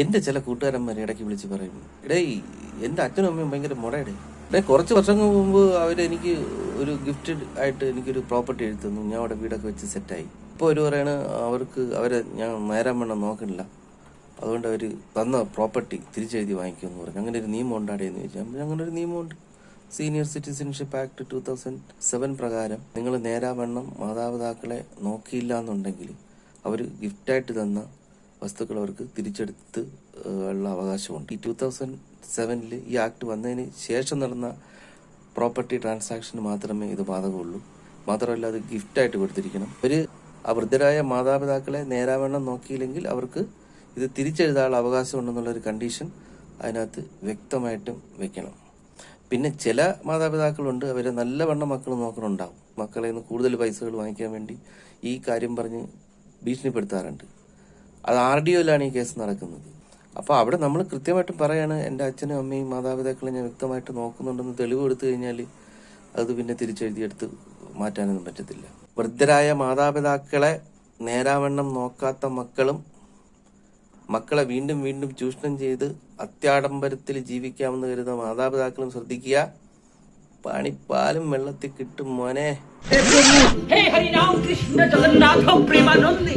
എന്റെ ചില കൂട്ടുകാരന്മാർ ഇടയ്ക്ക് വിളിച്ച് പറയും ഇടേ എന്റെ അച്ഛനും അമ്മയും ഭയങ്കര മുടയുടെ ഇടേ കുറച്ച് വർഷങ്ങൾ മുമ്പ് അവരെനിക്ക് ഒരു ഗിഫ്റ്റ് ആയിട്ട് എനിക്കൊരു പ്രോപ്പർട്ടി എഴുതി തന്നു. ഞാൻ അവിടെ വീടൊക്കെ വെച്ച് സെറ്റായി ഇപ്പോൾ ഒരു പറയണ അവർക്ക് അവരെ ഞാൻ നേരം വേണം നോക്കണില്ല. അതുകൊണ്ട് അവർ തന്ന പ്രോപ്പർട്ടി തിരിച്ചെഴുതി വാങ്ങിക്കുമെന്ന് പറഞ്ഞു. അങ്ങനെ ഒരു നിയമം ഉണ്ടാടേന്ന് ചോദിച്ചാൽ അങ്ങനെ ഒരു നിയമമുണ്ട്. Senior citizenship act two thousand seven പ്രകാരം നിങ്ങൾ നേരാവണ്ണം മാതാപിതാക്കളെ നോക്കിയില്ല എന്നുണ്ടെങ്കിൽ അവർ ഗിഫ്റ്റായിട്ട് തന്ന വസ്തുക്കൾ അവർക്ക് തിരിച്ചെടുത്ത് ഉള്ള അവകാശമുണ്ട്. ഈ ടൂ തൗസൻഡ് സെവനിൽ ഈ ആക്ട് വന്നതിന് ശേഷം നടന്ന പ്രോപ്പർട്ടി ട്രാൻസാക്ഷന് മാത്രമേ ഇത് ബാധകമുള്ളൂ. മാത്രമല്ല അത് ഗിഫ്റ്റായിട്ട് കൊടുത്തിരിക്കണം. ഒരു വൃദ്ധരായ മാതാപിതാക്കളെ നേരാവണ്ണം നോക്കിയില്ലെങ്കിൽ അവർക്ക് ഇത് തിരിച്ചെഴുതാനുള്ള അവകാശം ഉണ്ടെന്നുള്ള ഒരു കണ്ടീഷൻ അതിനകത്ത് വ്യക്തമായിട്ടും വെക്കണം. പിന്നെ ചില മാതാപിതാക്കളുണ്ട് അവരെ നല്ലവണ്ണം മക്കൾ നോക്കണുണ്ടാവും. മക്കളെ നിന്ന് കൂടുതൽ പൈസകൾ വാങ്ങിക്കാൻ വേണ്ടി ഈ കാര്യം പറഞ്ഞ് ഭീഷണിപ്പെടുത്താറുണ്ട്. അത് ആർ ഡി ഒയിലാണ് ഈ കേസ് നടക്കുന്നത്. അപ്പോൾ അവിടെ നമ്മൾ കൃത്യമായിട്ട് പറയാണ് എന്റെ അച്ഛനും അമ്മയും മാതാപിതാക്കളെ ഞാൻ വ്യക്തമായിട്ട് നോക്കുന്നുണ്ടെന്ന് തെളിവ് കൊടുത്തു കഴിഞ്ഞാൽ അത് പിന്നെ തിരിച്ചെഴുതിയെടുത്ത് മാറ്റാനൊന്നും പറ്റത്തില്ല. വൃദ്ധരായ മാതാപിതാക്കളെ നേരാവണ്ണം നോക്കാത്ത മക്കളും മക്കളെ വീണ്ടും വീണ്ടും ചൂഷണം ചെയ്ത് അത്യാഡംബരത്തിൽ ജീവിക്കാമെന്ന് കരുതുന്ന മാതാപിതാക്കളും ശ്രദ്ധിക്കുക. പണിപ്പാലും വെള്ളത്തിൽ കിട്ടും മോനെ. ഹേ ഹരി രാം കൃഷ്ണ ജഗന്നാഥ പ്രേമാനന്ദി.